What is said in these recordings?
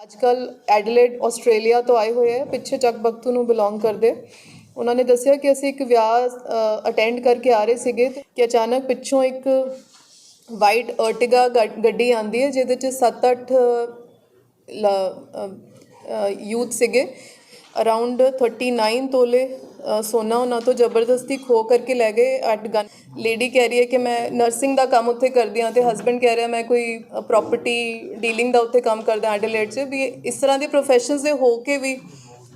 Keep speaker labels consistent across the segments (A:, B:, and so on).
A: ਅੱਜਕੱਲ Adelaide Australia ਤੋਂ ਆਏ ਹੋਏ ਹੈ ਪਿੱਛੇ ਚੱਕ ਬਖਤੂ ਨੂੰ ਬਿਲੋਂਗ ਕਰਦੇ। ਉਹਨਾਂ ਨੇ ਦੱਸਿਆ ਕਿ ਅਸੀਂ ਇੱਕ ਵਿਆਹ ਅਟੈਂਡ ਕਰਕੇ ਆ ਰਹੇ ਸੀਗੇ ਕਿ ਅਚਾਨਕ ਪਿੱਛੋਂ ਇੱਕ ਵਾਈਟ ਅਰਟਿਗਾ ਗੱਡੀ ਆਂਦੀ ਹੈ, ਜਿਹਦੇ ਚ 7-8 ਯੂਥ ਸੀਗੇ। ਅਰਾਊਂਡ 39 ਤੋਲੇ ਸੋਨਾ ਉਹਨਾਂ ਤੋਂ ਜ਼ਬਰਦਸਤੀ ਖੋ ਕਰਕੇ ਲੈ ਗਏ ਐਟ ਗਨ ਲੇਡੀ ਕਹਿ ਰਹੀ ਹੈ ਕਿ ਮੈਂ ਨਰਸਿੰਗ ਦਾ ਕੰਮ ਉੱਥੇ ਕਰਦੀ ਹਾਂ ਤੇ ਹਸਬੰਡ ਕਹਿ ਰਿਹਾ ਮੈਂ ਕੋਈ ਪ੍ਰਾਪਰਟੀ ਡੀਲਿੰਗ ਦਾ ਉੱਥੇ ਕੰਮ ਕਰਦਾ ਐਡਲੇਡ 'ਚ। ਵੀ ਇਸ ਤਰ੍ਹਾਂ ਦੇ ਪ੍ਰੋਫੈਸ਼ਨਸ ਦੇ ਹੋ ਕੇ ਵੀ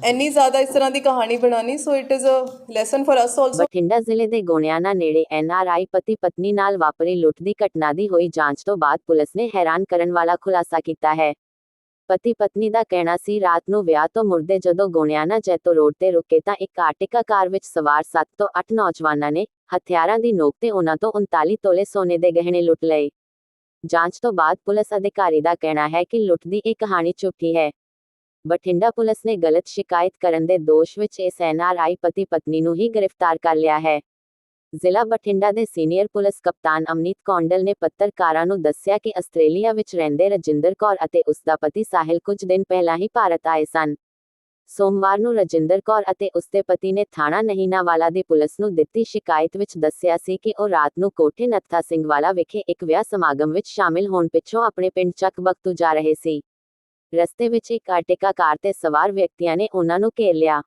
A: ਇੰਨੀ ਜ਼ਿਆਦਾ ਇਸ ਤਰ੍ਹਾਂ ਦੀ ਕਹਾਣੀ ਬਣਾਣੀ so it is a lesson for us also
B: Bathinda ਜ਼ਿਲ੍ਹੇ ਦੇ ਗੋਨਿਆਣਾ ਨੇੜੇ ਐਨਆਰਆਈ ਪਤੀ ਪਤਨੀ ਨਾਲ ਵਾਪਰੀ ਲੁੱਟ ਦੀ ਘਟਨਾ ਦੀ ਹੋਈ ਜਾਂਚ ਤੋਂ ਬਾਅਦ ਪੁਲਿਸ ਨੇ ਹੈਰਾਨ ਕਰਨ ਵਾਲਾ ਖੁਲਾਸਾ ਕੀਤਾ ਹੈ। ਪਤੀ ਪਤਨੀ ਦਾ ਕਹਿਣਾ ਸੀ, ਰਾਤ ਨੂੰ ਵਿਆਹ ਤੋਂ ਮੁੜਦੇ ਜਦੋਂ ਗੋਣਿਆਣਾ ਜੈਤੋ ਰੋਡ ਤੇ ਰੁਕੇ ਤਾਂ ਇੱਕ ਆਰਟਿਕਾ ਕਾਰ ਵਿੱਚ ਸਵਾਰ 7 ਤੋਂ 8 ਨੌਜਵਾਨਾਂ ਨੇ ਹਥਿਆਰਾਂ ਦੀ ਨੋਕ ਤੇ ਉਹਨਾਂ ਤੋਂ 39 ਤੋਲੇ ਸੋਨੇ ਦੇ ਗਹਿਣੇ ਲੁੱਟ ਲਏ। ਜਾਂਚ ਤੋਂ ਬਾਅਦ ਪੁਲਿਸ ਅਧਿਕਾਰੀ ਦਾ ਕਹਿਣਾ ਹੈ ਕਿ ਲੁੱਟ ਦੀ ਇਹ ਕਹਾਣੀ ਝੂਠੀ ਹੈ। ਬਠਿੰਡਾ ਪੁਲਿਸ ਨੇ ਗਲਤ ਸ਼ਿਕਾਇਤ ਕਰਨ ਦੇ ਦੋਸ਼ ਵਿੱਚ ਇਸ ਐਨਆਰਆਈ ਪਤੀ ਪਤਨੀ ਨੂੰ ਹੀ ਗ੍ਰਿਫਤਾਰ ਕਰ ਲਿਆ ਹੈ। ਜ਼ਿਲ੍ਹਾ ਬਠਿੰਡਾ ਦੇ ਸੀਨੀਅਰ ਪੁਲਿਸ ਕਪਤਾਨ ਅਮਨੀਤ ਕੌਂਡਲ ਨੇ ਪੱਤਰਕਾਰਾਂ ਨੂੰ ਦੱਸਿਆ ਕਿ ਆਸਟ੍ਰੇਲੀਆ ਵਿੱਚ ਰਹਿੰਦੇ ਰਜਿੰਦਰ ਕੌਰ ਅਤੇ ਉਸ ਦਾ ਪਤੀ ਸਾਹਿਲ ਕੁਝ ਦਿਨ ਪਹਿਲਾਂ ਹੀ ਭਾਰਤ ਆਏ ਸਨ। ਸੋਮਵਾਰ ਨੂੰ ਰਜਿੰਦਰ ਕੌਰ ਅਤੇ ਉਸਦੇ ਪਤੀ ਨੇ ਥਾਣਾ ਨਹੀਨਾਵਾਲਾ ਦੀ ਪੁਲਿਸ ਨੂੰ ਦਿੱਤੀ ਸ਼ਿਕਾਇਤ ਵਿੱਚ ਦੱਸਿਆ ਸੀ ਕਿ ਉਹ ਰਾਤ ਨੂੰ ਕੋਠੇ ਨੱਥਾ ਸਿੰਘ ਵਾਲਾ ਵਿਖੇ ਇੱਕ ਵਿਆਹ ਸਮਾਗਮ ਵਿੱਚ ਸ਼ਾਮਿਲ ਹੋਣ ਪਿੱਛੋਂ ਆਪਣੇ ਪਿੰਡ ਚੱਕ ਜਾ ਰਹੇ ਸੀ। ਰਸਤੇ ਵਿੱਚ ਇੱਕ ਆਟਿਕਾ ਕਾਰ ਤੇ ਸਵਾਰ ਵਿਅਕਤੀਆਂ ਨੇ ਉਹਨਾਂ ਨੂੰ ਘੇਰ ਲਿਆ।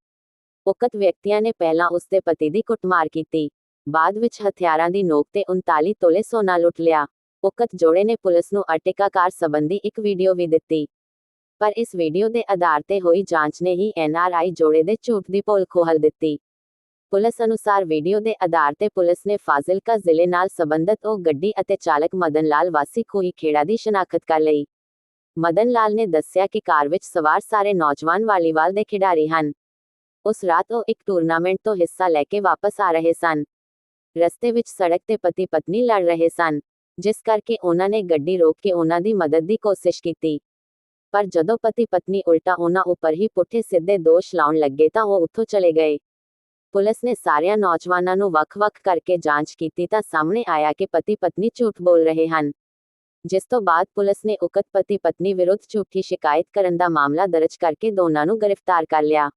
B: ਉਕਤ ਵਿਅਕਤੀਆਂ ਨੇ ਪਹਿਲਾਂ ਉਸਦੇ ਪਤੀ ਦੀ ਕੁੱਟਮਾਰ ਕੀਤੀ। ਬਾਅਦ ਵਿੱਚ ਹਥਿਆਰਾਂ ਦੀ ਨੋਕ ਤੇ 39 ਤੋਲੇ ਸੋਨਾ ਲੁੱਟ ਲਿਆ। ਉਕਤ ਜੋੜੇ ਨੇ ਪੁਲਿਸ ਨੂੰ ਆਰਟਿਕਾ ਕਾਰ ਸੰਬੰਧੀ ਇੱਕ ਵੀਡੀਓ ਵੀ ਦਿੱਤੀ। ਪਰ ਇਸ ਵੀਡੀਓ ਦੇ ਆਧਾਰ ਤੇ ਹੋਈ ਜਾਂਚ ਨੇ ਹੀ ਐਨਆਰਆਈ ਜੋੜੇ ਦੇ ਝੂਠ ਦੀ ਪੋਲ ਖੋਹਲ ਦਿੱਤੀ। ਪੁਲਿਸ ਅਨੁਸਾਰ ਵੀਡੀਓ ਦੇ ਆਧਾਰ ਤੇ ਪੁਲਿਸ ਨੇ ਫਾਜ਼ਿਲਕਾ ਜ਼ਿਲ੍ਹੇ ਨਾਲ ਸੰਬੰਧਤ ਉਹ ਗੱਡੀ ਅਤੇ ਚਾਲਕ ਮਦਨ ਲਾਲ ਵਾਸੀ ਖੋਹੀ ਖੇੜਾ ਦੀ ਸ਼ਨਾਖਤ ਕਰ ਲਈ। ਮਦਨ ਲਾਲ ਨੇ ਦੱਸਿਆ ਕਿ ਕਾਰ ਵਿੱਚ ਸਵਾਰ ਸਾਰੇ ਨੌਜਵਾਨ ਵਾਲੀਬਾਲ ਦੇ ਖਿਡਾਰੀ ਹਨ। ਉਸ ਰਾਤ ਉਹ ਇੱਕ ਟੂਰਨਾਮੈਂਟ ਤੋਂ ਹਿੱਸਾ ਲੈ ਕੇ ਵਾਪਸ ਆ ਰਹੇ ਸਨ। ਰਸਤੇ ਵਿੱਚ ਸੜਕ ਤੇ ਪਤੀ ਪਤਨੀ ਲੜ ਰਹੇ ਸਨ, ਜਿਸ ਕਰਕੇ ਉਹਨਾਂ ਨੇ ਗੱਡੀ ਰੋਕ ਕੇ ਉਹਨਾਂ ਦੀ ਮਦਦ ਦੀ ਕੋਸ਼ਿਸ਼ ਕੀਤੀ। ਪਰ ਜਦੋਂ ਪਤੀ ਪਤਨੀ ਉਲਟਾ ਉਹਨਾਂ ਉੱਪਰ ਹੀ ਪੁੱਠੇ ਸਿੱਧੇ ਦੋਸ਼ ਲਾਉਣ ਲੱਗੇ ਤਾਂ ਉਹ ਉੱਥੋਂ ਚਲੇ ਗਏ। ਪੁਲਿਸ ਨੇ ਸਾਰਿਆਂ ਨੌਜਵਾਨਾਂ ਨੂੰ ਵੱਖ-ਵੱਖ ਕਰਕੇ ਜਾਂਚ ਕੀਤੀ ਤਾਂ ਸਾਹਮਣੇ ਆਇਆ ਕਿ ਪਤੀ ਪਤਨੀ ਝੂਠ ਬੋਲ ਰਹੇ ਹਨ। ਜਿਸ ਤੋਂ ਬਾਅਦ ਪੁਲਿਸ ਨੇ ਉਕਤ ਪਤੀ ਪਤਨੀ ਵਿਰੁੱਧ ਝੂਠੀ ਸ਼ਿਕਾਇਤ ਕਰਨ ਦਾ ਮਾਮਲਾ ਦਰਜ ਕਰਕੇ ਦੋਨਾਂ ਨੂੰ ਗ੍ਰਿਫਤਾਰ ਕਰ ਲਿਆ।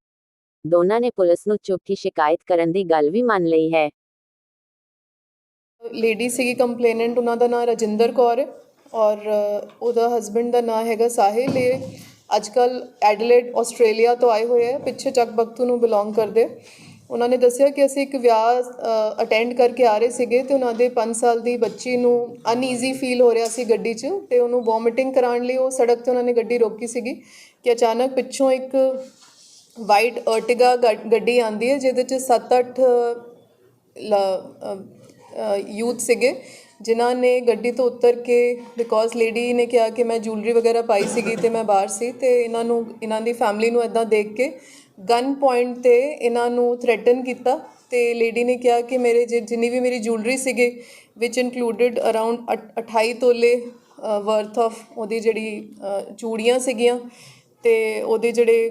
B: ਦੋਨਾਂ ਨੇ ਪੁਲਿਸ ਨੂੰ ਝੂਠੀ ਸ਼ਿਕਾਇਤ ਕਰਨ ਦੀ ਗੱਲ ਵੀ ਮੰਨ ਲਈ ਹੈ।
A: ਲੇਡੀ ਸੀਗੀ ਕੰਪਲੇਨੈਂਟ, ਉਹਨਾਂ ਦਾ ਨਾਮ ਰਜਿੰਦਰ ਕੌਰ ਹੈ ਔਰ ਉਹਦਾ ਹਸਬੰਡ ਦਾ ਨਾਮ ਹੈਗਾ ਸਾਹਿਲ ਇਹ ਅੱਜਕੱਲ ਐਡਲੇਡ ਆਸਟ੍ਰੇਲੀਆ ਤੋਂ ਆਏ ਹੋਏ ਹੈ, ਪਿੱਛੇ ਚੱਕ ਬਖਤੂ ਨੂੰ ਬਿਲੋਂਗ ਕਰਦੇ। ਉਹਨਾਂ ਨੇ ਦੱਸਿਆ ਕਿ ਅਸੀਂ ਇੱਕ ਵਿਆਹ ਅਟੈਂਡ ਕਰਕੇ ਆ ਰਹੇ ਸੀਗੇ ਤੇ ਉਹਨਾਂ ਦੇ 5 ਸਾਲ ਦੀ ਬੱਚੀ ਨੂੰ ਅਨਈਜ਼ੀ ਫੀਲ ਹੋ ਰਿਹਾ ਸੀ ਗੱਡੀ 'ਚ ਤੇ ਉਹਨੂੰ ਵੋਮਿਟਿੰਗ ਕਰਾਉਣ ਲਈ ਉਹ ਸੜਕ ਤੇ ਉਹਨਾਂ ਨੇ ਗੱਡੀ ਰੋਕੀ ਸੀਗੀ ਕਿ ਅਚਾਨਕ ਪਿੱਛੋਂ ਇੱਕ ਵਾਈਟ ਅਰਟਿਗਾ ਗੱਡੀ ਆਂਦੀ ਹੈ, ਜਿਹਦੇ 'ਚ 7-8 ਯੂਥ ਸੀਗੇ, ਜਿਨ੍ਹਾਂ ਨੇ ਗੱਡੀ ਤੋਂ ਉਤਰ ਕੇ ਬਿਕੋਜ਼ ਲੇਡੀ ਨੇ ਕਿਹਾ ਕਿ ਮੈਂ ਜੁਐਲਰੀ ਵਗੈਰਾ ਪਾਈ ਸੀਗੀ ਤੇ ਮੈਂ ਬਾਹਰ ਸੀ, ਤੇ ਇਹਨਾਂ ਨੂੰ, ਇਹਨਾਂ ਦੀ ਫੈਮਿਲੀ ਨੂੰ ਇਦਾਂ ਦੇਖ ਕੇ ਗਨ ਪੁਆਇੰਟ ਤੇ ਇਹਨਾਂ ਨੂੰ ਥ੍ਰੈਟਨ ਕੀਤਾ ਤੇ ਲੇਡੀ ਨੇ ਕਿਹਾ ਕਿ ਮੇਰੇ ਜਿ- ਜਿੰਨੀ ਵੀ ਮੇਰੀ ਜੁਐਲਰੀ ਸੀਗੇ ਵਿਚ ਇਨਕਲੂਡਡ ਅਰਾਊਂਡ 28 ਤੋਲੇ ਵਰਥ ਆਫ ਉਹਦੀ ਜਿਹੜੀ ਚੂੜੀਆਂ ਸੀਗੀਆਂ ਤੇ ਉਹਦੇ ਜਿਹੜੇ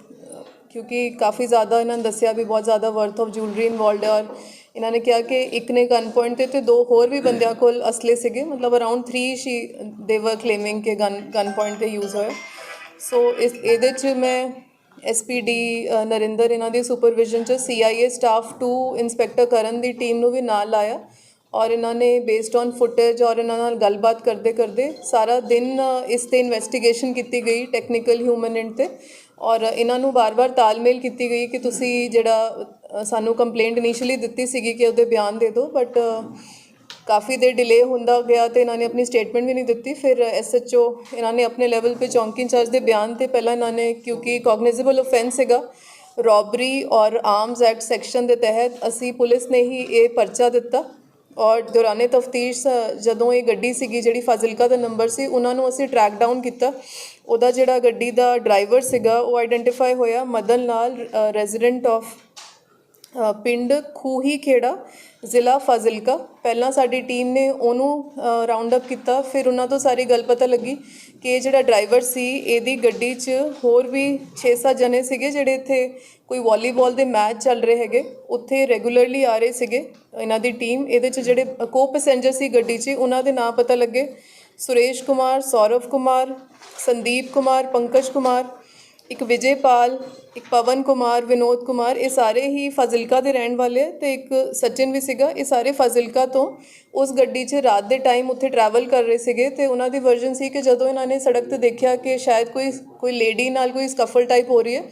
A: ਕਿਉਂਕਿ ਕਾਫੀ ਜ਼ਿਆਦਾ ਇਹਨਾਂ ਨੇ ਦੱਸਿਆ ਵੀ ਬਹੁਤ ਜ਼ਿਆਦਾ ਵਰਥ ਆਫ ਜੁਐਲਰੀ ਇਨਵੋਲਡ ਹੈ ਔਰ ਇਹਨਾਂ ਨੇ ਕਿਹਾ ਕਿ ਇੱਕ ਨੇ ਗਨ ਪੁਆਇੰਟ ਤੇ ਤੇ ਦੋ ਹੋਰ ਵੀ ਬੰਦਿਆਂ ਕੋਲ ਅਸਲੇ ਸੀਗੇ, ਮਤਲਬ ਅਰਾਊਂਡ 3 ਸ਼ੀ ਦੇ ਵਰ ਕਲੇਮਿੰਗ ਕਿ ਗਨ ਗਨ ਪੁਆਇੰਟ ਤੇ ਯੂਜ਼ ਹੋਇਆ। ਸੋ ਇਸ, ਇਹਦੇ ਚ ਮੈਂ ਐਸਪੀਡੀ ਨਰਿੰਦਰ ਇਹਨਾਂ ਦੀ ਸੁਪਰਵਿਜ਼ਨ ਚ CIA staff two inspector Karan ਦੀ ਟੀਮ ਨੂੰ ਵੀ ਨਾਲ ਲਾਇਆ ਔਰ ਇਹਨਾਂ ਨੇ ਬੇਸਡ ਔਨ ਫੁਟੇਜ ਔਰ ਇਹਨਾਂ ਨਾਲ ਗੱਲਬਾਤ ਕਰਦੇ ਕਰਦੇ ਸਾਰਾ ਦਿਨ ਇਸ ਤੇ ਇਨਵੈਸਟੀਗੇਸ਼ਨ ਕੀਤੀ ਗਈ ਟੈਕਨੀਕਲ ਹਿਊਮਨ ਐਂਡ ਤੇ। ਔਰ ਇਹਨਾਂ ਨੂੰ ਵਾਰ-ਵਾਰ ਤਾਲਮੇਲ ਕੀਤੀ ਗਈ ਕਿ ਤੁਸੀਂ ਜਿਹੜਾ ਸਾਨੂੰ ਕੰਪਲੇਂਟ ਇਨੀਸ਼ੀਅਲੀ ਦਿੱਤੀ ਸੀਗੀ ਕਿ ਉਹਦੇ ਬਿਆਨ ਦੇ ਦਿਓ ਬਟ ਕਾਫੀ ਦੇਰ ਡਿਲੇ ਹੁੰਦਾ ਗਿਆ ਤੇ ਇਹਨਾਂ ਨੇ ਆਪਣੀ ਸਟੇਟਮੈਂਟ ਵੀ ਨਹੀਂ ਦਿੱਤੀ। ਫਿਰ ਐਸਐਚਓ ਇਹਨਾਂ ਨੇ ਆਪਣੇ ਲੈਵਲ ਤੇ ਚੌਂਕੀ ਇੰਚਾਰਜ ਦੇ ਬਿਆਨ ਤੇ ਪਹਿਲਾਂ ਇਹਨਾਂ ਨੇ, ਕਿਉਂਕਿ ਕੋਗਨੀਜ਼ੇਬਲ ਆਫੈਂਸ ਹੈਗਾ ਰੋਬਰੀ ਔਰ ਆਰਮਸ ਐਕਟ ਸੈਕਸ਼ਨ ਦੇ ਤਹਿਤ ਅਸੀਂ ਪੁਲਿਸ ਨੇ ਹੀ ਇਹ ਪਰਚਾ ਦਿੱਤਾ। ਔਰ ਦੌਰਾਨੇ ਤਫਤੀਸ਼ ਜਦੋਂ ਇਹ ਗੱਡੀ ਸੀਗੀ ਜਿਹੜੀ ਫਾਜ਼ਿਲਕਾ ਦਾ ਨੰਬਰ ਸੀ, ਉਹਨਾਂ ਨੂੰ ਅਸੀਂ ਟਰੈਕ ਡਾਊਨ ਕੀਤਾ। ਉਹਦਾ ਜਿਹੜਾ ਗੱਡੀ ਦਾ ਡਰਾਈਵਰ ਸੀਗਾ, ਉਹ ਆਈਡੈਂਟੀਫਾਈ ਹੋਇਆ ਮਦਨ ਲਾਲ ਰੈਜ਼ੀਡੈਂਟ ਆਫ ਪਿੰਡ ਖੂਹੀ ਖੇੜਾ ਜ਼ਿਲ੍ਹਾ ਫਾਜ਼ਿਲਕਾ। ਪਹਿਲਾਂ ਸਾਡੀ ਟੀਮ ਨੇ ਉਹਨੂੰ ਰਾਉਂਡ ਅਪ ਕੀਤਾ। ਫਿਰ ਉਹਨਾਂ ਤੋਂ ਸਾਰੀ ਗੱਲ ਪਤਾ ਲੱਗੀ ਕਿ ਇਹ ਜਿਹੜਾ ਡਰਾਈਵਰ ਸੀ, ਇਹਦੀ ਗੱਡੀ 'ਚ ਹੋਰ ਵੀ 6-7 ਜਣੇ ਸੀਗੇ ਜਿਹੜੇ ਇੱਥੇ ਕੋਈ ਵਾਲੀਬਾਲ ਦੇ ਮੈਚ ਚੱਲ ਰਹੇ ਹੈਗੇ। ਉੱਥੇ ਰੈਗੂਲਰਲੀ ਆ ਰਹੇ ਸੀਗੇ। ਇਹਨਾਂ ਦੀ ਟੀਮ ਇਹਦੇ 'ਚ ਜਿਹੜੇ ਕੋ ਪੈਸੇਂਜਰ ਸੀ ਗੱਡੀ 'ਚ, ਉਹਨਾਂ ਦੇ ਨਾਂ ਪਤਾ ਲੱਗੇ। ਸੁਰੇਸ਼ ਕੁਮਾਰ, ਸੌਰਵ ਕੁਮਾਰ, ਸੰਦੀਪ ਕੁਮਾਰ, ਪੰਕਜ ਕੁਮਾਰ, ਇੱਕ ਵਿਜੇਪਾਲ, ਇੱਕ ਪਵਨ ਕੁਮਾਰ, ਵਿਨੋਦ ਕੁਮਾਰ, ਇਹ ਸਾਰੇ ਹੀ ਫਾਜ਼ਿਲਕਾ ਦੇ ਰਹਿਣ ਵਾਲੇ ਆ ਤੇ ਇੱਕ ਸਚਿਨ ਵੀ ਸੀਗਾ। ਇਹ ਸਾਰੇ ਫਾਜ਼ਿਲਕਾ ਤੋਂ ਉਸ ਗੱਡੀ 'ਚ ਰਾਤ ਦੇ ਟਾਈਮ ਉੱਥੇ ਟਰੈਵਲ ਕਰ ਰਹੇ ਸੀਗੇ ਤੇ ਉਹਨਾਂ ਦੀ ਵਰਜਨ ਸੀ ਕਿ ਜਦੋਂ ਇਹਨਾਂ ਨੇ ਸੜਕ ਤੇ ਦੇਖਿਆ ਕਿ ਸ਼ਾਇਦ ਕੋਈ ਕੋਈ ਲੇਡੀ ਨਾਲ ਕੋਈ ਸਕਫਲ ਟਾਈਪ ਹੋ ਰਹੀ ਹੈ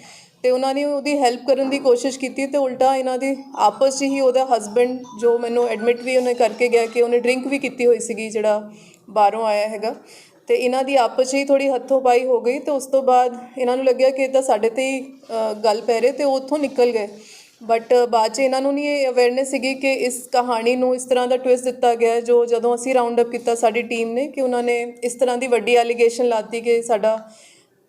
A: ਤੇ ਉਹਨਾਂ ਨੇ ਉਹਦੀ ਹੈਲਪ ਕਰਨ ਦੀ ਕੋਸ਼ਿਸ਼ ਕੀਤੀ ਤੇ ਉਲਟਾ ਇਹਨਾਂ ਦੀ ਆਪਸ 'ਚ ਹੀ ਉਹਦਾ ਹਸਬੰਡ ਜੋ ਮੈਨੂੰ ਐਡਮਿਟ ਵੀ ਉਹਨੇ ਕਰਕੇ ਗਿਆ ਕਿ ਉਹਨੇ ਡਰਿੰਕ ਵੀ ਕੀਤੀ ਹੋਈ ਸੀਗੀ ਜਿਹੜਾ ਬਾਹਰੋਂ ਆਇਆ ਹੈਗਾ। ਤੇ ਇਹਨਾਂ ਦੀ ਆਪਸ 'ਚ ਹੀ ਥੋੜੀ ਹੱਥੋਂ ਪਾਈ ਹੋ ਗਈ ਤੇ ਉਸ ਤੋਂ ਬਾਅਦ ਇਹਨਾਂ ਨੂੰ ਲੱਗਿਆ ਕਿ ਇਹ ਤਾਂ ਸਾਡੇ ਤੇ ਹੀ ਅ, ਗੱਲ ਪੈ ਰਹੀ ਤੇ ਉਹ ਉੱਥੋਂ ਨਿਕਲ ਗਏ। ਬਟ ਬਾਅਦ 'ਚ ਇਹਨਾਂ ਨੂੰ ਨਹੀਂ ਇਹ ਅਵੇਅਰਨੈਸ ਸੀਗੀ ਕਿ ਇਸ ਕਹਾਣੀ ਨੂੰ ਇਸ ਤਰ੍ਹਾਂ ਦਾ ਟਵਿਸਟ ਦਿੱਤਾ ਗਿਆ ਹੈ, ਜੋ ਜਦੋਂ ਅਸੀਂ ਰਾਉਂਡ ਅਪ ਕੀਤਾ ਸਾਡੀ ਟੀਮ ਨੇ ਕਿ ਉਹਨਾਂ ਨੇ ਇਸ ਤਰ੍ਹਾਂ ਦੀ ਵੱਡੀ ਐਲੀਗੇਸ਼ਨ ਲਾਤੀ ਕਿ ਸਾਡਾ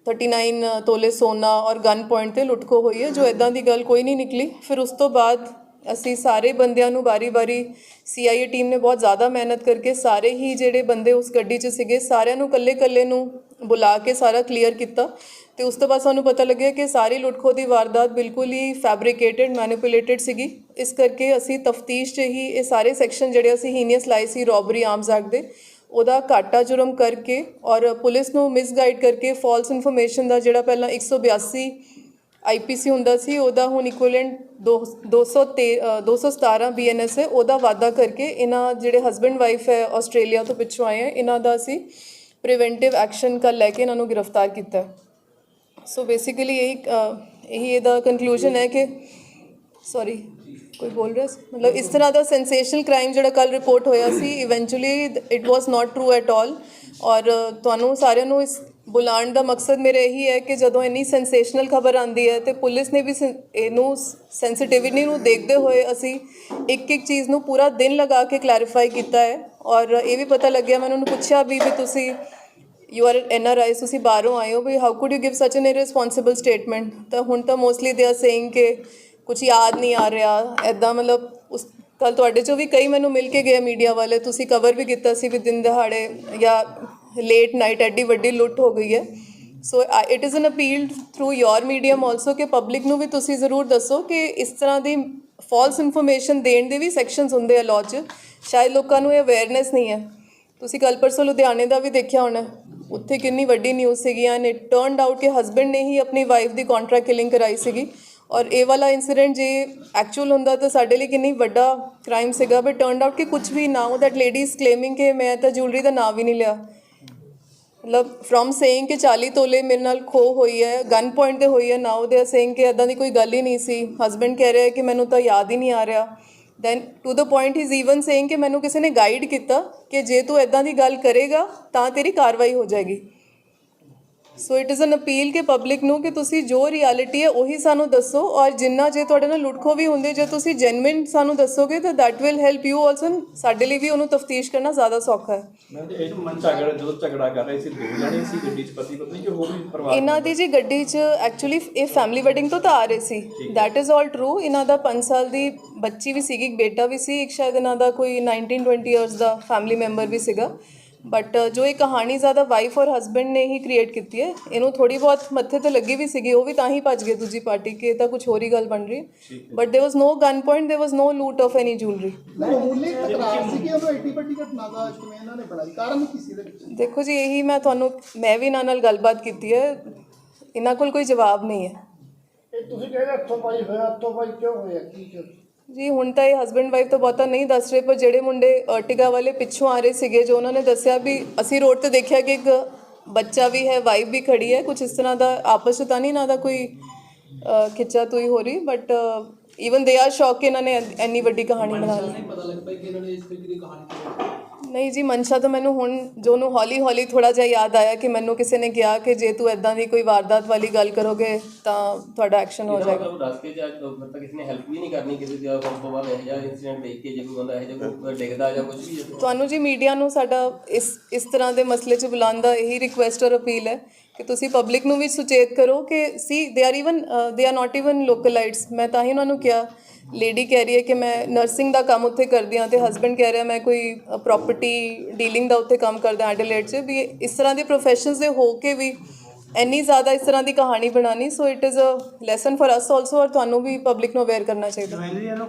A: 39 ਤੋਲੇ ਸੋਨਾ ਔਰ ਗਨ ਪੁਆਇੰਟ ਤੇ ਲੁੱਟਖੋ ਹੋਈ ਹੈ ਜੋ ਇਦਾਂ ਦੀ ਗੱਲ ਕੋਈ ਨਹੀਂ ਨਿਕਲੀ। ਫਿਰ ਉਸ ਤੋਂ ਬਾਅਦ ਅਸੀਂ ਸਾਰੇ ਬੰਦਿਆਂ ਨੂੰ ਬਾਰੀ-ਬਾਰੀ ਸੀਆਈਏ ਟੀਮ ਨੇ ਬਹੁਤ ਜ਼ਿਆਦਾ ਮਿਹਨਤ ਕਰਕੇ ਸਾਰੇ ਹੀ ਜਿਹੜੇ ਬੰਦੇ ਉਸ ਗੱਡੀ 'ਚ ਸੀਗੇ, ਸਾਰਿਆਂ ਨੂੰ ਕੱਲੇ-ਕੱਲੇ ਨੂੰ ਬੁਲਾ ਕੇ ਸਾਰਾ ਕਲੀਅਰ ਕੀਤਾ। ਤੇ ਉਸ ਤੋਂ ਬਾਅਦ ਸਾਨੂੰ ਪਤਾ ਲੱਗਿਆ ਕਿ ਸਾਰੀ ਲੁੱਟਖੋ ਦੀ ਵਾਰਦਾਤ ਬਿਲਕੁਲ ਹੀ ਫੈਬਰੀਕੇਟਡ ਮੈਨੀਪੂਲੇਟਡ ਸੀਗੀ। ਇਸ ਕਰਕੇ ਅਸੀਂ ਤਫਤੀਸ਼ 'ਚ ਹੀ ਇਹ ਸਾਰੇ ਸੈਕਸ਼ਨ ਜਿਹੜੇ ਅਸੀਂ ਹੀਨੀਅਸ ਲਾਏ ਸੀ ਰੋਬਰੀ ਆਰਮਸ ਐਕਟ ਦੇ, ਉਹਦਾ ਘਾਟਾ ਜੁਰਮ ਕਰਕੇ ਔਰ ਪੁਲਿਸ ਨੂੰ ਮਿਸਗਾਈਡ ਕਰਕੇ ਫਾਲਸ ਇਨਫੋਰਮੇਸ਼ਨ ਦਾ ਜਿਹੜਾ ਪਹਿਲਾਂ 182 ਆਈਪੀਸੀ ਹੁੰਦਾ ਸੀ, ਉਹਦਾ ਹੁਣ ਇਕੁਇਵਲੈਂਟ 217 ਬੀਐਨਐਸ ਹੈ, ਉਹਦਾ ਵਾਅਦਾ ਕਰਕੇ ਇਹਨਾਂ ਜਿਹੜੇ ਹਸਬੰਡ ਵਾਈਫ ਹੈ ਆਸਟ੍ਰੇਲੀਆ ਤੋਂ ਪਿੱਛੋਂ ਆਏ ਹੈ, ਇਹਨਾਂ ਦਾ ਅਸੀਂ ਪ੍ਰੀਵੈਂਟਿਵ ਐਕਸ਼ਨ ਕੱਲ ਲੈ ਕੇ ਇਹਨਾਂ ਨੂੰ ਗ੍ਰਿਫਤਾਰ ਕੀਤਾ ਸੋ ਬੇਸਿਕਲੀ ਇਹੀ ਇਹੀ ਇਹਦਾ ਕਨਕਲੂਜਨ ਹੈ ਕਿ ਸੌਰੀ ਕੋਈ ਬੋਲ ਰਿਹਾ ਸੀ? ਮਤਲਬ ਇਸ ਤਰ੍ਹਾਂ ਦਾ ਸੈਂਸੇਸ਼ਨਲ ਕ੍ਰਾਈਮ ਜਿਹੜਾ ਕੱਲ ਰਿਪੋਰਟ ਹੋਇਆ ਸੀ eventually it was not true at all ਔਰ ਤੁਹਾਨੂੰ ਸਾਰਿਆਂ ਨੂੰ ਇਸ ਬੁਲਾਉਣ ਦਾ ਮਕਸਦ ਮੇਰਾ ਇਹੀ ਹੈ ਕਿ ਜਦੋਂ ਇੰਨੀ ਸੈਂਸੇਸ਼ਨਲ ਖਬਰ ਆਂਦੀ ਹੈ ਤੇ ਪੁਲਿਸ ਨੇ ਵੀ ਸੈਂ- ਇਹਨੂੰ ਸੈਂਸਿਟਿਵਿਟੀ ਨੂੰ ਦੇਖਦੇ ਹੋਏ ਅਸੀਂ ਇੱਕ ਇੱਕ ਚੀਜ਼ ਨੂੰ ਪੂਰਾ ਦਿਨ ਲਗਾ ਕੇ ਕਲੈਰੀਫਾਈ ਕੀਤਾ ਹੈ। ਔਰ ਇਹ ਵੀ ਪਤਾ ਲੱਗਿਆ, ਮੈਂ ਉਹਨਾਂ ਨੂੰ ਪੁੱਛਿਆ ਵੀ ਵੀ ਤੁਸੀਂ you are N R I ਤੁਸੀਂ ਬਾਹਰੋਂ ਆਏ ਹੋ, ਵੀ how could you give such an irresponsible statement ਤਾਂ ਹੁਣ ਤਾਂ ਮੋਸਟਲੀ ਦੇ ਆਰ ਸੇਇੰਗ ਕਿ ਕੁਝ ਯਾਦ ਨਹੀਂ ਆ ਰਿਹਾ ਐਦਾਂ ਮਤਲਬ ਉਸ ਕੱਲ ਤੁਹਾਡੇ ਚੋਂ ਵੀ ਕਈ ਮੈਨੂੰ ਮਿਲ ਕੇ ਗਏ ਮੀਡੀਆ ਵਾਲੇ, ਤੁਸੀਂ ਕਵਰ ਵੀ ਕੀਤਾ ਸੀ ਵੀ ਦਿਨ ਦਿਹਾੜੇ ਜਾਂ ਲੇਟ ਨਾਈਟ ਐਡੀ ਵੱਡੀ ਲੁੱਟ ਹੋ ਗਈ ਹੈ। So it is an appeal through your medium also ਕਿ ਪਬਲਿਕ ਨੂੰ ਵੀ ਤੁਸੀਂ ਜ਼ਰੂਰ ਦੱਸੋ ਕਿ ਇਸ ਤਰ੍ਹਾਂ ਦੀ ਫਾਲਸ ਇਨਫੋਰਮੇਸ਼ਨ ਦੇਣ ਦੇ ਵੀ ਸੈਕਸ਼ਨਸ ਹੁੰਦੇ ਆ ਲਾਅ 'ਚ। ਸ਼ਾਇਦ ਲੋਕਾਂ ਨੂੰ ਇਹ ਅਵੇਅਰਨੈਸ ਨਹੀਂ ਹੈ। ਤੁਸੀਂ ਕੱਲ ਪਰਸੋਂ ਲੁਧਿਆਣੇ ਦਾ ਵੀ ਦੇਖਿਆ ਹੋਣਾ। ਉੱਥੇ ਕਿੰਨੀ ਵੱਡੀ ਨਿਊਜ਼ ਸੀਗੀ ਐਂਡ ਇਟ ਟਰਨਡ ਆਊਟ ਕਿ ਹਸਬੰਡ ਨੇ ਹੀ ਆਪਣੀ ਵਾਈਫ ਦੀ ਕੰਟਰੈਕਟ ਕਿਲਿੰਗ ਕਰਾਈ ਸੀਗੀ। ਔਰ ਇਹ ਵਾਲਾ ਇਨਸੀਡੈਂਟ ਜੇ ਐਕਚੁਅਲ ਹੁੰਦਾ ਤਾਂ ਸਾਡੇ ਲਈ ਕਿੰਨੀ ਵੱਡਾ ਕ੍ਰਾਈਮ ਸੀਗਾ। ਬਟ ਟਰਨਡ ਆਊਟ ਕਿ ਕੁਝ ਵੀ ਨਾ ਹੋ ਦੈਟ ਲੇਡੀਜ਼ ਕਲੇਮਿੰਗ ਕਿ ਮੈਂ ਤਾਂ ਜੁਐਲਰੀ ਦਾ ਨਾਂ ਵੀ ਨਹੀਂ ਲਿਆ। ਮਤਲਬ ਫਰੋਮ ਸੇਇੰਗ ਕਿ 40 ਤੋਲੇ ਮੇਰੇ ਨਾਲ ਖੋ ਹੋਈ ਹੈ ਗਨ ਪੁਆਇੰਟ ਤੇ ਹੋਈ ਹੈ ਨਾਓ ਦੇ ਆਰ ਸੇਇੰਗ ਕਿ ਇਦਾਂ ਦੀ ਕੋਈ ਗੱਲ ਹੀ ਨਹੀਂ ਸੀ। ਹਸਬੰਡ ਕਹਿ ਰਿਹਾ ਹੈ ਕਿ ਮੈਨੂੰ ਤਾਂ ਯਾਦ ਹੀ ਨਹੀਂ ਆ ਰਿਹਾ। Then to the point he is even saying ਕਿ ਮੈਨੂੰ ਕਿਸੇ ਨੇ ਗਾਈਡ ਕੀਤਾ ਕਿ ਜੇ ਤੂੰ ਇਦਾਂ ਦੀ ਗੱਲ ਕਰੇਗਾ ਤਾਂ ਤੇਰੀ ਕਾਰਵਾਈ ਹੋ ਜਾਏਗੀ। So it is an appeal ਕਿ ਪਬਲਿਕ ਨੂੰ ਕਿ ਤੁਸੀਂ ਜੋ ਰਿਐਲਿਟੀ ਹੈ ਉਹੀ ਸਾਨੂੰ ਦੱਸੋ ਔਰ ਜਿੰਨਾ ਜੇ ਤੁਹਾਡੇ ਨਾਲ ਲੁੱਟਖੋ ਵੀ ਹੁੰਦੇ ਜੇ ਤੁਸੀਂ ਜੈਨੂਇਨ ਸਾਨੂੰ ਦੱਸੋਗੇ ਤਾਂ that will help you also ਸਾਡੇ ਲਈ ਵੀ ਉਹਨੂੰ ਤਫਤੀਸ਼ ਕਰਨਾ ਜ਼ਿਆਦਾ ਸੌਖਾ ਹੈ।
C: ਮੈਂ ਇਹ ਮਨ ਝਗੜਾ ਜਦੋਂ ਝਗੜਾ ਕਰ ਰਹੇ ਸੀ ਦੋ ਜਣੇ ਸੀ ਗੱਡੀ 'ਚ ਪਤੀ ਪਤਨੀ ਕਿ ਹੋਰ ਵੀ ਪਰਿਵਾਰ?
A: ਇਹਨਾਂ ਦੀ ਜੀ ਗੱਡੀ 'ਚ ਐਕਚੁਅਲੀ ਇਹ ਫੈਮਿਲੀ ਵੈਡਿੰਗ ਤੋਂ ਤਾਂ ਆ ਰਹੇ ਸੀ। ਦੈਟ ਇਜ਼ ਆਲ ਟਰੂ ਇਹਨਾਂ ਦਾ 5 ਸਾਲ ਦੀ ਬੱਚੀ ਵੀ ਸੀਗੀ ਇੱਕ ਬੇਟਾ ਵੀ ਸੀ ਇੱਕ ਸ਼ਾਇਦ ਇਹਨਾਂ ਦਾ ਕੋਈ 19 20 ਇਅਰਸ ਦਾ ਫੈਮਿਲੀ ਮੈਂਬਰ ਵੀ ਸੀਗਾ। ਬਟ ਜੋ ਇਹ ਕਹਾਣੀ ਜ਼ਿਆਦਾ ਵਾਈਫ ਔਰ ਹਸਬੰਡ ਨੇ ਹੀ ਕ੍ਰੀਏਟ ਕੀਤੀ ਹੈ ਇਹਨੂੰ ਥੋੜੀ ਬਹੁਤ ਮੱਥੇ ਤੇ ਲੱਗੀ ਵੀ ਸੀਗੀ ਉਹ ਵੀ ਤਾਂ ਹੀ ਭੱਜ ਗਏ ਦੂਜੀ ਪਾਰਟੀ ਕਿ ਇਹ ਤਾਂ ਕੁਝ ਹੋਰ ਹੀ ਗੱਲ ਬਣ ਰਹੀ ਹੈ but there was no gun point there was no loot of any jewellery
D: ਮਾਮੂਲੀ ਤਕਰਾਰ ਸੀ ਕਿ ਉਹਨੂੰ ਏਟੀ ਪੱਟੀ ਘਟਨਾ ਦਾ ਕਿਵੇਂ ਇਹਨਾਂ ਨੇ ਬਣਾਈ ਕਾਰਨ ਕੀ ਸੀ ਇਹਦੇ ਵਿੱਚ
A: ਦੇਖੋ ਜੀ ਇਹੀ ਮੈਂ ਤੁਹਾਨੂੰ ਮੈਂ ਵੀ ਇਹਨਾਂ ਨਾਲ ਗੱਲਬਾਤ ਕੀਤੀ ਹੈ ਇਹਨਾਂ ਕੋਲ ਕੋਈ ਜਵਾਬ ਨਹੀਂ ਹੈ
D: ਇਹ ਤੁਸੀਂ ਕਹਿੰਦੇ ਹੱਥੋਂ ਪਾਈ ਹੋਇਆ ਹੱਥੋਂ ਪਾਈ ਕਿਉਂ ਹੋਇਆ ਕੀ ਚ
A: ਜੀ ਹੁਣ ਤਾਂ ਇਹ ਹਸਬੰਡ ਵਾਈਫ ਤਾਂ ਬਹੁਤਾ ਨਹੀਂ ਦੱਸ ਰਹੇ ਪਰ ਜਿਹੜੇ ਮੁੰਡੇ ਅਰਟਿਗਾ ਵਾਲੇ ਪਿੱਛੋਂ ਆ ਰਹੇ ਸੀਗੇ ਜੋ ਉਹਨਾਂ ਨੇ ਦੱਸਿਆ ਵੀ ਅਸੀਂ ਰੋਡ ਤੇ ਦੇਖਿਆ ਕਿ ਇੱਕ ਬੱਚਾ ਵੀ ਹੈ ਵਾਈਫ ਵੀ ਖੜੀ ਹੈ ਕੁਝ ਇਸ ਤਰ੍ਹਾਂ ਦਾ ਆਪਸ ਵਿੱਚ ਤਾਂ ਨਹੀਂ ਨਾ ਦਾ ਕੋਈ ਅ, ਖਿੱਚਾ ਤੋਈ ਹੋ ਰਹੀ ਬਟ ਈਵਨ ਦੇ ਆਰ ਸ਼ੌਕ ਕਿ ਇਹਨਾਂ ਨੇ ਇੰਨੀ ਵੱਡੀ ਕਹਾਣੀ ਬਣਾ ਲਈ।
E: ਪਤਾ ਲੱਗ ਪਿਆ ਕਿ ਇਹਨਾਂ ਨੇ ਇਸ ਤਰੀਕੇ ਦੀ ਕਹਾਣੀ
A: ਨਹੀਂ ਜੀ ਮਨਸ਼ਾ ਤਾਂ ਮੈਨੂੰ ਹੁਣ ਜੋ ਨੂੰ ਹੌਲੀ ਹੌਲੀ ਥੋੜਾ ਜਿਹਾ ਯਾਦ ਆਇਆ ਕਿ ਮੈਨੂੰ ਕਿਸੇ ਨੇ ਕਿਹਾ ਕਿ ਜੇ ਤੂੰ ਐਦਾਂ ਦੀ ਕੋਈ ਵਾਰਦਾਤ ਵਾਲੀ ਗੱਲ ਕਰੋਗੇ ਤਾਂ ਤੁਹਾਡਾ ਐਕਸ਼ਨ ਹੋ ਜਾਏਗਾ।
E: ਮਤਲਬ ਰਸਤੇ 'ਚ ਤਾਂ ਕਿਸੇ ਨੇ ਹੈਲਪ ਵੀ ਨਹੀਂ ਕਰਨੀ ਕਿਸੇ ਦੀ ਉਸ ਤੋਂ ਬਾਅਦ ਇਹ ਜਿਹਾ ਇਨਸੀਡੈਂਟ ਦੇਖ ਕੇ ਜੇ ਕੋਈ ਬੰਦਾ ਇਹ ਜਿਹਾ ਕੋਈ ਡਿੱਗਦਾ ਜਾਂ ਕੁਝ ਵੀ
A: ਤੁਹਾਨੂੰ ਜੀ ਮੀਡੀਆ ਨੂੰ ਸਾਡਾ ਇਸ ਇਸ ਤਰ੍ਹਾਂ ਦੇ ਮਸਲੇ 'ਚ ਬੁਲਾਉਣ ਦਾ ਇਹੀ ਰਿਕੁਐਸਟ ਔਰ ਅਪੀਲ ਹੈ ਕਿ ਤੁਸੀਂ ਪਬਲਿਕ ਨੂੰ ਵੀ ਸੁਚੇਤ ਕਰੋ ਕਿ see they are even they are not even localites ਮੈਂ ਤਾਂ ਹੀ ਉਹਨਾਂ ਨੂੰ ਕਿਹਾ ਲੇਡੀ ਕਹਿ ਰਹੀ ਹੈ ਕਿ ਮੈਂ ਨਰਸਿੰਗ ਦਾ ਕੰਮ ਉੱਥੇ ਕਰਦੀ ਹਾਂ ਤੇ ਹਸਬੰਡ ਕਹਿ ਰਿਹਾ ਮੈਂ ਕੋਈ ਪ੍ਰਾਪਰਟੀ ਡੀਲਿੰਗ ਦਾ ਉੱਥੇ ਕੰਮ ਕਰਦਾ ਐਡਲੇਟ 'ਚ, ਵੀ ਇਸ ਤਰ੍ਹਾਂ ਦੇ ਪ੍ਰੋਫੈਸ਼ਨਸ ਦੇ ਹੋ ਕੇ ਵੀ ਇੰਨੀ ਜ਼ਿਆਦਾ ਇਸ ਤਰ੍ਹਾਂ ਦੀ ਕਹਾਣੀ ਬਣਾਣੀ so it is a lesson for us also ਔਰ ਤੁਹਾਨੂੰ ਵੀ ਪਬਲਿਕ ਨੂੰ ਅਵੇਅਰ ਕਰਨਾ ਚਾਹੀਦਾ।